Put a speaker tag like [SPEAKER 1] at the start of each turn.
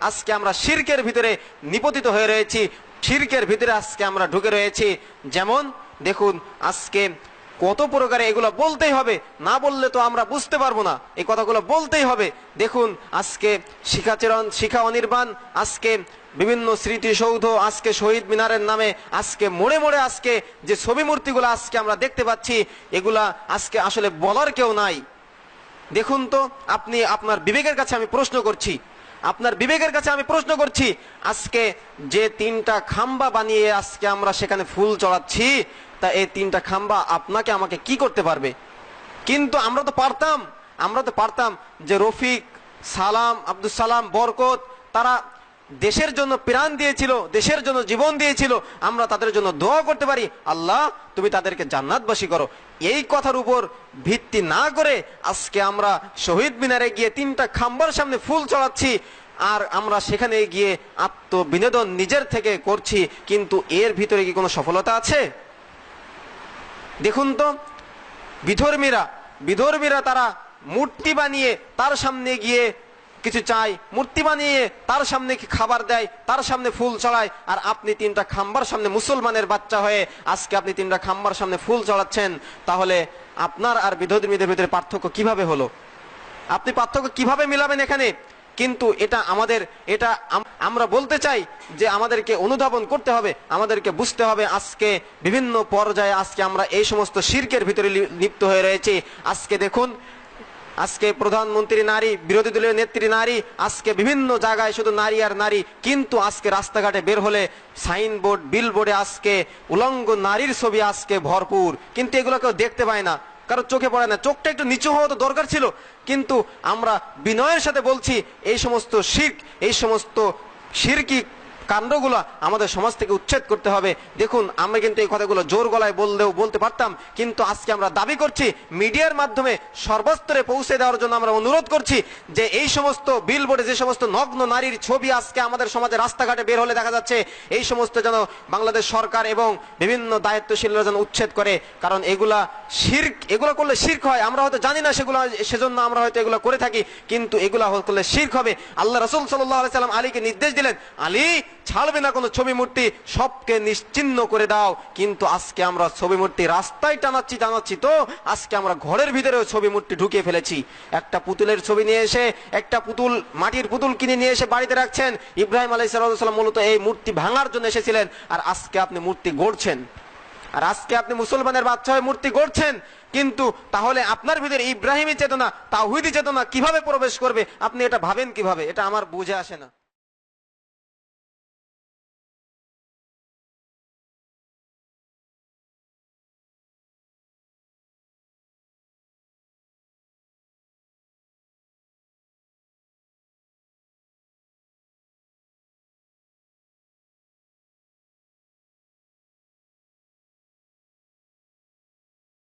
[SPEAKER 1] আজকে আমরা শির্কের ভিতরে নিপতিত হয়ে রয়েছি। শির্কের ভিতরে আজকে আমরা ঢুকে রয়েছি। যেমন, দেখুন, আজকে কত প্রকারে এগুলো বলতেই হবে। না বললে তো আমরা বুঝতে পারব না। এই কথাগুলো বলতেই হবে। দেখুন, আজকে শিখাচরণ, শিখা অনির্বাণ, আজকে বিভিন্ন স্মৃতিসৌধ, আজকে শহীদ মিনারের নামে, আজকে মোড়ে মোড়ে আজকে যে ছবি মূর্তিগুলো আজকে আমরা দেখতে পাচ্ছি, এগুলা আজকে আসলে বলার কেউ নাই। দেখুন তো, আপনি, আপনার বিবেকের কাছে আমি প্রশ্ন করছি আপনার বিবেকের কাছে আমি প্রশ্ন করছি, আজকে যে তিনটা খাম্বা বানিয়ে আজকে আমরা সেখানে ফুল চড়াচ্ছি, তা এই তিনটা খাম্বা আপনাকে আমাকে কি করতে পারবে? কিন্তু আমরা তো পারতাম, আমরা তো পারতাম যে রফিক, সালাম আব্দুল সালাম, বরকত, তারা দেশের জন্য প্রাণ দিয়েছিল, দেশের জন্য জীবন দিয়েছিল, আমরা তাদের জন্য দোয়া করতে পারি। আল্লাহ, তুমি তাদেরকে জান্নাতবাসী করো। এই কথার উপর ভিত্তি না করে আজকে আমরা শহীদ মিনারে গিয়ে তিনটা খাম্বার সামনে ফুল চড়াচ্ছি আর আমরা সেখানে গিয়ে আত্মবিনোদন নিজের থেকে করছি, কিন্তু এর ভিতরে কি কোনো সফলতা আছে? দেখুন তো, বিধর্মীরা বিধর্মীরা তারা মূর্তি বানিয়ে তার সামনে গিয়ে কিছু চাই, মূর্তি বানিয়ে তার সামনে কি খাবার দেয়, তার সামনে ফুল চড়ায়, আর আপনি তিনটা খাম্বার সামনে মুসলমানের বাচ্চা হয়ে আজকে আপনি তিনটা খাম্বার সামনে ফুল চড়াচ্ছেন, তাহলে আপনার আর বিধর্মীদের ভিতরে পার্থক্য কীভাবে হলো? আপনি পার্থক্য কীভাবে মিলাবেন এখানে? কিন্তু এটা আমাদের, এটা আমরা বলতে চাই যে আমাদেরকে অনুধাবন করতে হবে, আমাদেরকে বুঝতে হবে আজকে বিভিন্ন পর্যায়ে আজকে আমরা এই সমস্ত শির্কের ভিতরে লিপ্ত হয়ে রয়েছে। আজকে দেখুন আজকে প্রধানমন্ত্রী নারী, বিরোধী দলীয় নেত্রী নারী, আজকে বিভিন্ন জায়গায় শুধু নারী আর নারী, কিন্তু আজকে রাস্তাঘাটে বের হলে সাইনবোর্ড, বিলবোর্ডে আজকে উলঙ্গ নারীর ছবি আজকে ভরপুর। কিন্তু এগুলো কেউ দেখতে পায় না, কারও চোখে পড়ে না। চোখটা একটু নিচু হওয়া তো দরকার ছিল, কিন্তু আমরা বিনয়ের সাথে বলছি, এই সমস্ত শিখ এই সমস্ত শিরকি কাণ্ডগুলো আমাদের সমাজ থেকে উচ্ছেদ করতে হবে। দেখুন, আমরা কিন্তু এই কথাগুলো জোর গলায় বললেও বলতে পারতাম, কিন্তু আজকে আমরা দাবি করছি, মিডিয়ার মাধ্যমে সর্বস্তরে পৌঁছে দেওয়ার জন্য আমরা অনুরোধ করছি যে এই সমস্ত বিলবোর্ডে যে সমস্ত নগ্ন নারীর ছবি আজকে আমাদের সমাজে রাস্তাঘাটে বের হলে দেখা যাচ্ছে, এই সমস্ত যেন বাংলাদেশ সরকার এবং বিভিন্ন দায়িত্বশীলরা যেন উচ্ছেদ করে, কারণ এগুলা শির্ক, এগুলো করলে শির্ক হয়। আমরা হয়তো জানি না সেগুলো, সেজন্য আমরা হয়তো এগুলো করে থাকি, কিন্তু এগুলো করলে শির্ক হবে। আল্লাহ রসুল সাল্লাম আলীকে নির্দেশ দিলেন, আলী, ছাড়বে না কোনো ছবি মূর্তি, সবকে নিশ্চিন্ন করে দাও। কিন্তু আজকে আমরা ছবি মূর্তি রাস্তায় টানাচ্ছি টানাচ্ছি তো, আজকে আমরা ঘরের ভিতরেও ছবি মূর্তি ঢুকিয়ে ফেলেছি। একটা পুতুলের ছবি নিয়ে এসে, একটা পুতুল, মাটির পুতুল কিনে নিয়ে এসে বাড়িতে রাখছেন। ইব্রাহিম আলাই সাল্লাম মূলত এই মূর্তি ভাঙার জন্য এসেছিলেন। আর আজকে আপনি মূর্তি গড়ছেন। আর আজকে আপনি মুসলমানের বাচ্চা হয়ে মূর্তি গড়ছেন, কিন্তু তাহলে আপনার ভিতরে ইব্রাহিমী চেতনা তাহিদি চেতনা কীভাবে প্রবেশ করবে? আপনি এটা ভাবেন কীভাবে? এটা আমার বুঝে আসে না।